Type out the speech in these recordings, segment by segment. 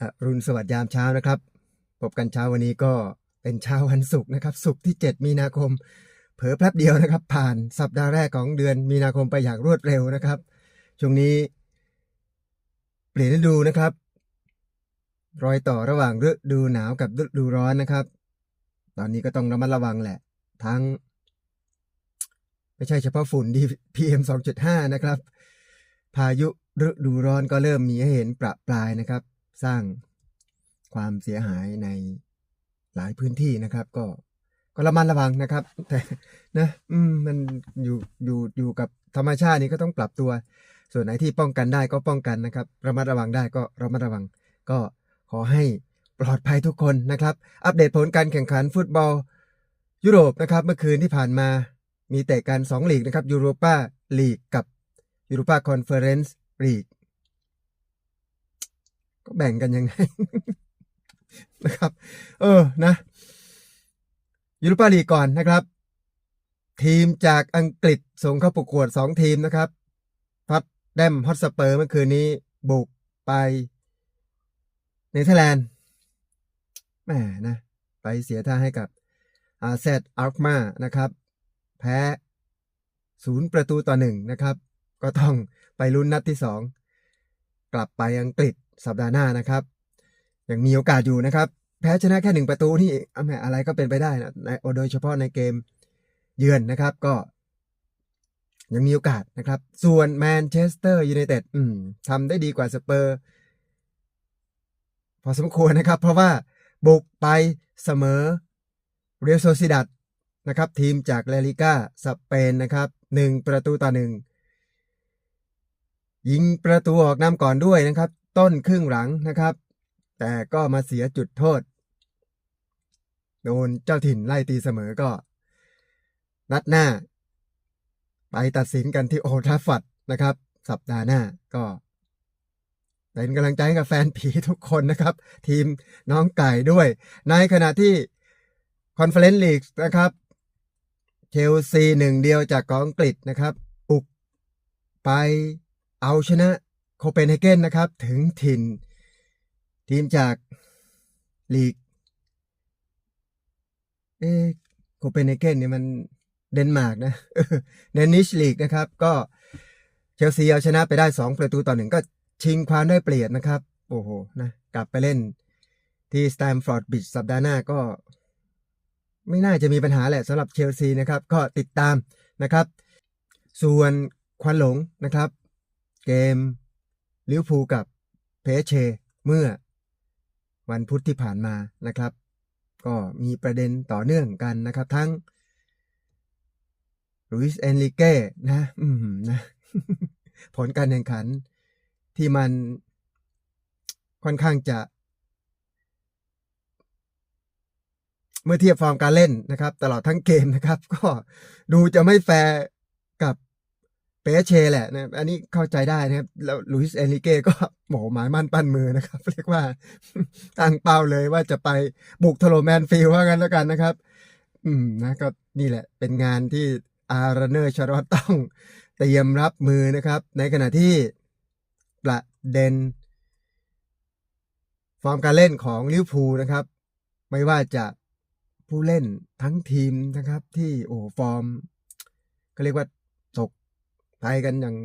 อรุณสวัสดิ์ยามเช้านะครับพบกันเช้าวันนี้ก็เป็นเช้าวันศุกร์นะครับศุกร์ที่ 7 มีนาคม เผลอแป๊บเดียวนะครับ ผ่านสัปดาห์แรกของเดือนมีนาคมไปอย่างรวดเร็วนะครับ ช่วงนี้ เปลี่ยนฤดูนะครับ รอยต่อระหว่างฤดูหนาวกับฤดูร้อนนะครับ ตอนนี้ก็ต้องระมัดระวังแหละ ทั้ง ไม่ใช่เฉพาะฝุ่นดี PM 2.5 นะครับ พายุฤดูร้อนก็เริ่มมีให้เห็นประปรายนะครับ สร้างความเสียหายในหลายพื้นที่นะครับ ก็ก็ระมัดระวังนะครับ แต่นะอืมมันอยู่อยู่อยู่กับธรรมชาตินี่ก็ต้องปรับตัว ส่วนไหนที่ป้องกันได้ก็ป้องกันนะครับระมัดระวังได้ก็ระมัดระวัง ก็ขอให้ปลอดภัยทุกคนนะครับ อัปเดตผลการแข่งขันฟุตบอล ยุโรปนะครับ เมื่อคืนที่ผ่านมามีเตะกัน2ลีกนะครับยูโรปาลีกกับยูโรปาคอนเฟอเรนซ์ลีก ก็แบ่งกันยังไงนะครับ เออนะยูโรปาลีก่อนนะครับ ทีมจากอังกฤษส่งเข้าประกวด 2 ทีมนะครับพัดแดมฮอตสเปอร์เมื่อคืนนี้บุกไปเนเธอร์แลนด์แหมนะ ไปเสียท่าให้กับอาเซตอัลมานะครับ แพ้ศูนย์ประตูต่อหนึ่งนะครับ ก็ต้องไปลุ้นนัดที่สอง กลับไปอังกฤษสัปดาห์หน้านะครับ ยังมีโอกาสอยู่นะครับ แพ้ชนะแค่หนึ่งประตูนี่อะไรก็เป็นไปได้นะในโดยเฉพาะในเกมเยือนนะครับก็ ยังมีโอกาสนะครับ ส่วนแมนเชสเตอร์ยูไนเต็ดทำได้ดีกว่าสเปอร์ พอสมควรนะครับ เพราะว่าบุกไปเสมอเรอัลโซซิดัดนะครับ ทีมจากลาลิก้าสเปนนะครับหนึ่งประตูต่อหนึ่ง ยิงประตูออกนำก่อนด้วยนะครับ ต้นครึ่งหลังนะครับ แต่ก็มาเสียจุดโทษ โดนเจ้าถิ่นไล่ตีเสมอก็ นัดหน้า ไปตัดสินกันที่โอทาฟฟอร์ดนะครับ สัปดาห์หน้าก็เป็นกำลังใจกับแฟนผีทุกคนนะครับ ทีมน้องไก่ด้วย ในขณะที่คอนเฟอเรนซ์ลีกนะครับเชลซีหนึ่งเดียวจากกองอังกฤษนะครับ อุกไป เอาชนะโคเปนเฮเกนนะครับถึงถิ่น ทีมจากลีกเอโคเปนเฮเกนเนี่ยมันเดนมาร์กนะเดนิชลีกนะครับ ก็เชลซีเอาชนะไปได้ 2 ประตูต่อหนึ่งก็ชิงความได้เปรียบนะครับ โอ้โหนะกลับไปเล่นที่สแตมฟอร์ดบิชสัปดาห์หน้าก็ ไม่น่าจะมีปัญหาแหละสำหรับเชลซีนะครับ ก็ติดตามนะครับ ส่วนควันหลงนะครับ เกมลิเวอร์พูลกับเพเชเมื่อวันพุธที่ผ่านมานะครับ ก็มีประเด็นต่อเนื่องกันนะครับ ทั้งลุยส์เอนริเก้นะอืมนะผลการแข่งขันที่มันค่อนข้างจะ เมื่อเทียบฟอร์มการเล่นนะครับ ตลอดทั้งเกมนะครับ ก็ดูจะไม่แฟร์กับ เปเชแหละนะอันนี้เข้าใจได้นะครับ แล้วลุยส์เอนริเก้ก็หมอหมายมั่นปั้นมือนะครับ เรียกว่าตั้งเป้าเลยว่าจะไปบุกถล่มแมนฟิลว่ากันแล้วกันนะครับ อืมนะก็นี่แหละเป็นงานที่อาร์เนอร์ชารอตต้องเตรียมรับมือนะครับ ในขณะที่ประเด็น ฟอร์มการเล่นของลิเวอร์พูลนะครับ ไม่ว่าจะผู้เล่นทั้งทีมนะครับ ที่โอ้ฟอร์มก็เรียกว่า ไปกันอย่าง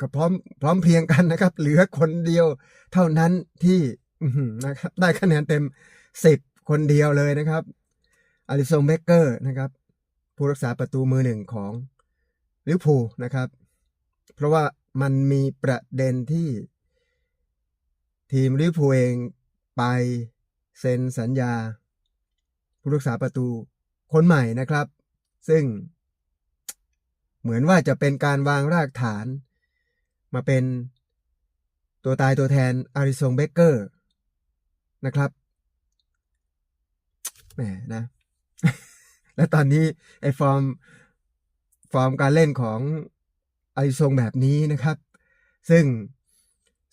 ก็พร้อมพร้อมเพียงกันนะครับ เหลือคนเดียวเท่านั้นที่นะครับได้คะแนนเต็มสิบคนเดียวเลยนะครับอลิซงเบเกอร์นะครับ ผู้รักษาประตูมือหนึ่งของลิเวอร์พูลนะครับ เพราะว่ามันมีประเด็นที่ ทีมลิเวอร์พูลเองไปเซ็นสัญญา ผู้รักษาประตูคนใหม่นะครับ ซึ่ง เหมือนว่าจะเป็นการวางรากฐาน มาเป็นตัวตายตัวแทนอาริซงเบเกอร์นะครับแหมนะ และตอนนี้ไอ้ฟอร์มฟอร์มการเล่นของอาริซงแบบนี้นะครับ ซึ่ง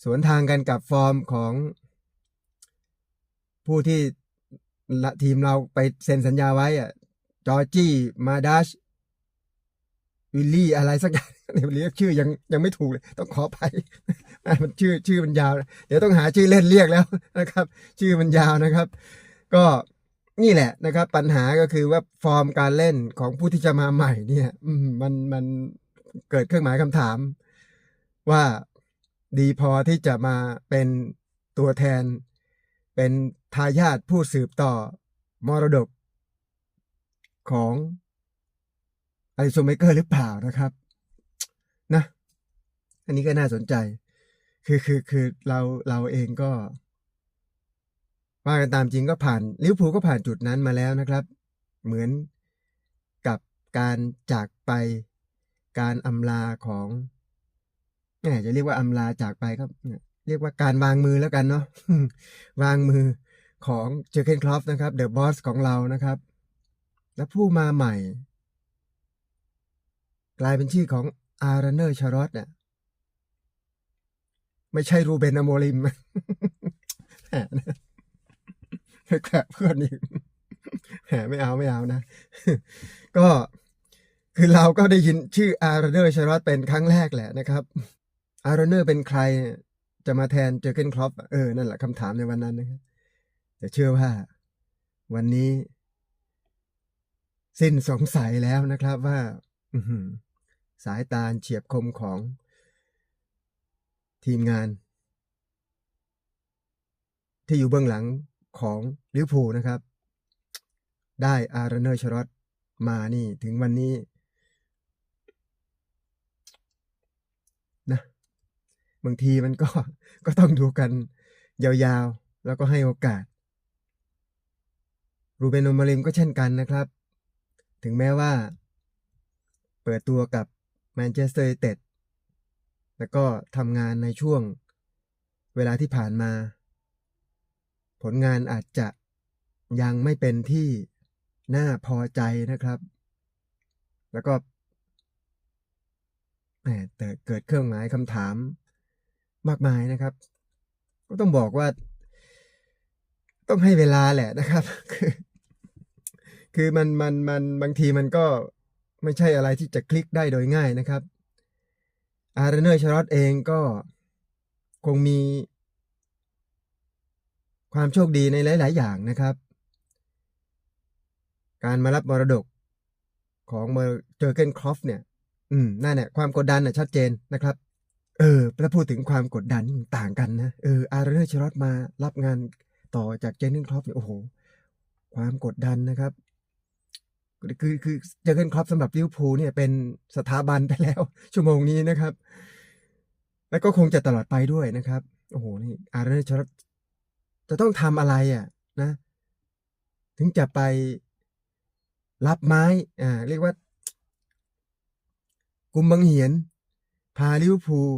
สวนทางกันกับฟอร์มของผู้ที่ละทีมเราไปเซ็นสัญญาไว้อะจอร์จี้มาดัช วิลลี่อะไรสักอย่างเดี๋ยเรียกชื่อยังยังไม่ถูกเลย ต้องขอไปมันชื่อชื่อมันยาว เดี๋ยวต้องหาชื่อเล่นเรียกแล้วนะครับ ชื่อมันยาวนะครับ ก็นี่แหละนะครับ ปัญหาก็คือว่าฟอร์มการเล่นของผู้ที่จะมาใหม่เนี่ยมมันมันเกิดเครื่องหมายคำถาม ว่าดีพอที่จะมาเป็นตัวแทน เป็นทายาทผู้สืบต่อมรดกของ ไอโซเมเกอร์หรือเปล่านะครับนะ อันนี้ก็น่าสนใจ คือคือคือเราเราเองก็ ว่ากันตามจริงก็ผ่านลิเวอร์พูลก็ผ่านจุดนั้นมาแล้วนะครับ เหมือนกับการจากไปการอำลาของแหมจะเรียกว่าอำลาจากไปก็เรียกว่าการวางมือแล้วกันเนาะวางมือของเจอเกนคลอฟนะครับ เดอะบอสของเรานะครับ และผู้มาใหม่ กลายเป็นชื่อของอาร์เนอร์ชารอตเนี่ยไม่ใช่รูเบนอโมลิมแหมไปแขวะเพื่อนอีกแหมไม่เอาไม่เอานะ ก็คือเราก็ได้ยินชื่ออาร์เนอร์ชารอตเป็นครั้งแรกแหละนะครับอาร์เนอร์เป็นใครจะมาแทนเจอเกนคลอปเออ นั่นแหละคำถามในวันนั้นนะครับแต่เชื่อว่าวันนี้ สิ้นสงสัยแล้วนะครับว่าอื สายตาเฉียบคมของทีมงาน ที่อยู่เบื้องหลังของลิเวอร์พูลนะครับ ได้อาร์เนอร์ชรอตมานี่ถึงวันนี้นะบางทีมันก็ก็ต้องดูกันยาวๆ แล้วก็ให้โอกาส รูเบนโอมาริมก็เช่นกันนะครับ ถึงแม้ว่า เปิดตัวกับ แมนเชสเตอร์ยูไนเต็ดแล้วก็ทำงานในช่วงเวลาที่ผ่านมา ผลงานอาจจะยังไม่เป็นที่น่าพอใจนะครับ แล้วก็แหมแต่เกิดเครื่องหมายคำถามมากมายนะครับ ก็ต้องบอกว่า ต้องให้เวลาแหละนะครับ คือคือมันมันมันบางทีมันก็ ไม่ใช่อะไรที่จะคลิกได้โดยง่ายนะครับอาร์เนอร์ชารอตเองก็คงมีความโชคดีในหลาย ๆ อย่างนะครับ การมารับมรดกของเมอร์เจอเกนครอฟเนี่ย อืมนั่นแหละความกดดันน่ะชัดเจนนะครับ เออถ้าพูดถึงความกดดันต่างกันนะ เออ อาร์เนอร์ชารอตมารับงานต่อจากเจนนิงครอฟเนี่ย โอ้โห ความกดดันนะครับ คือคือเจอเกนครอปสำหรับลิเวอร์พูลเนี่ยเป็นสถาบันไปแล้ว ชั่วโมงนี้นะครับ แล้วก็คงจะตลอดไปด้วยนะครับ โอ้โหนี่อาร์เรนชรจะต้องทำอะไรอะนะ ถึงจะไปรับไม้อ่าเรียกว่า กุมบังเหียน พาลิเวอร์พูล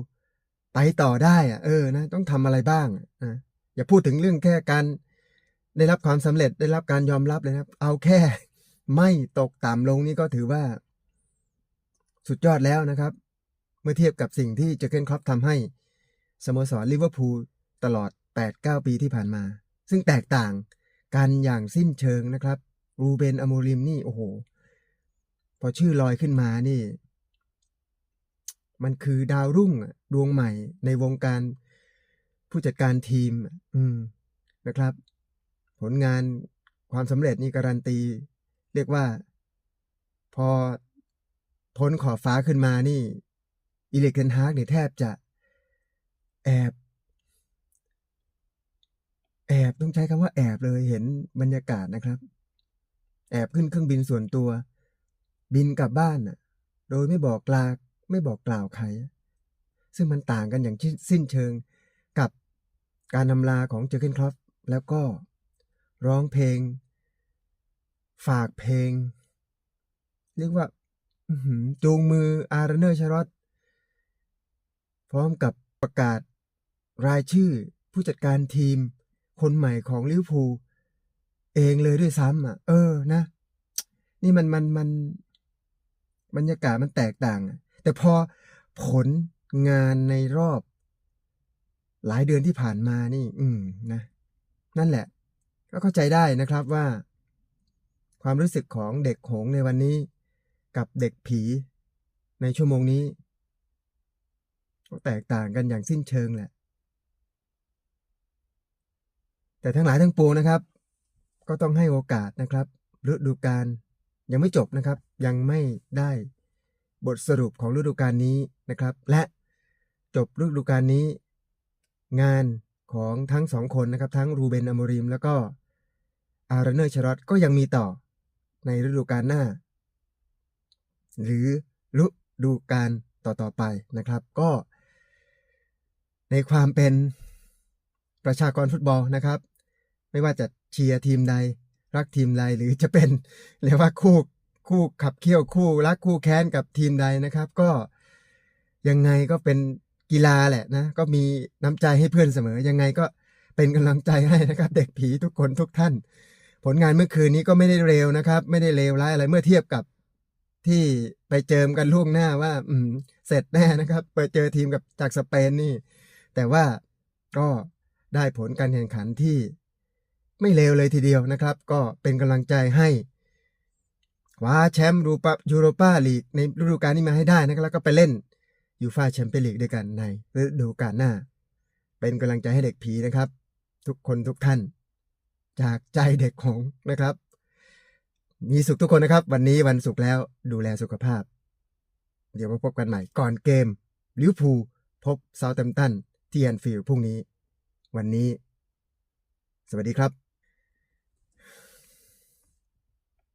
ไปต่อได้อะเออนะต้องทำอะไรบ้างอะอย่าพูดถึงเรื่องแค่การได้รับความสำเร็จได้รับการยอมรับเลยนะเอาแค่ ไม่ตกต่ำลงนี่ก็ถือว่า สุดยอดแล้วนะครับ เมื่อเทียบกับสิ่งที่เจอเกนครอปทำให้สโมสรลิเวอร์พูลตลอด 8-9 ปีที่ผ่านมา ซึ่งแตกต่างกันอย่างสิ้นเชิงนะครับ รูเบนอโมริมนี่ โอ้โห พอชื่อลอยขึ้นมานี่ มันคือดาวรุ่งดวงใหม่ในวงการผู้จัดการทีม อืมนะครับ ผลงานความสำเร็จนี่การันตี เรียกว่า พอพ้นขอบฟ้าขึ้นมานี่ อิเล็กเทนฮาร์กเนี่ยแทบจะ แอบ แอบต้องใช้คำว่าแอบเลยเห็นบรรยากาศนะครับ แอบขึ้นเครื่องบินส่วนตัว บินกลับบ้านน่ะ โดยไม่บอกกลาไม่บอกกล่าวใคร ซึ่งมันต่างกันอย่างสิ้นเชิงกับการนำลาของเจอร์เกนครอฟแล้วก็ร้องเพลง ฝากเพลง เรียกว่าจูงมืออาร์เนอร์ชารอตพร้อมกับประกาศรายชื่อผู้จัดการทีม คนใหม่ของลิเวอร์พูลเองเลยด้วยซ้ำอะ เออนะ นี่มันมันมันบรรยากาศมันแตกต่าง แต่พอผลงานในรอบ หลายเดือนที่ผ่านมานี่ อืมนะ นั่นแหละ ก็เข้าใจได้นะครับว่า ความรู้สึกของเด็กหงในวันนี้ กับเด็กผี ในชั่วโมงนี้ก็แตกต่างกันอย่างสิ้นเชิงแหละ แต่ทั้งหลายทั้งปวงนะครับ ก็ต้องให้โอกาสนะครับฤดูกาลยังไม่จบนะครับ ยังไม่ได้บทสรุปของฤดูกาลนี้นะครับ และจบฤดูกาลนี้ งานของทั้งสองคนนะครับ ทั้งรูเบนอโมริม แล้วก็อาร์เนอร์ชารอตก็ยังมีต่อ ในฤดูกาลหน้า หรือฤดูกาลต่อๆไปนะครับ ก็ ในความเป็นประชากรฟุตบอลนะครับ ไม่ว่าจะเชียร์ทีมใด รักทีมใดหรือจะเป็นเรียกว่าคู่คู่ขับเคี่ยวคู่รักคู่แค้นกับทีมใดนะครับ ก็ยังไงก็เป็นกีฬาแหละนะก็มีน้ำใจให้เพื่อนเสมอยังไงก็เป็นกำลังใจให้นะครับ เด็กผีทุกคนทุกท่าน ผลงานเมื่อคืนนี้ก็ไม่ได้เร็วนะครับ ไม่ได้เลวร้ายอะไรเมื่อเทียบกับที่ไปเจิมกันล่วงหน้าว่า อืม เสร็จแน่นะครับ ไปเจอทีมกับจากสเปนนี่ แต่ว่าก็ได้ผลการแข่งขันที่ไม่เลวเลยทีเดียวนะครับ ก็เป็นกำลังใจให้คว้าแชมป์รูปยูโรปาลีกในฤดูกาลนี้มาให้ได้นะครับแล้วก็ไปเล่นยูฟาแชมเปี้ยนลีกด้วยกันในฤดูกาลหน้า เป็นกำลังใจให้เด็กผีนะครับ ทุกคนทุกท่าน จากใจเด็กของนะครับ มีสุขทุกคนนะครับ วันนี้วันศุกร์แล้วดูแลสุขภาพ เดี๋ยวมาพบกันใหม่ก่อนเกมลิวพูลพบเซาท์แฮมตันที่แอนฟิลด์พรุ่งนี้ วันนี้ สวัสดีครับ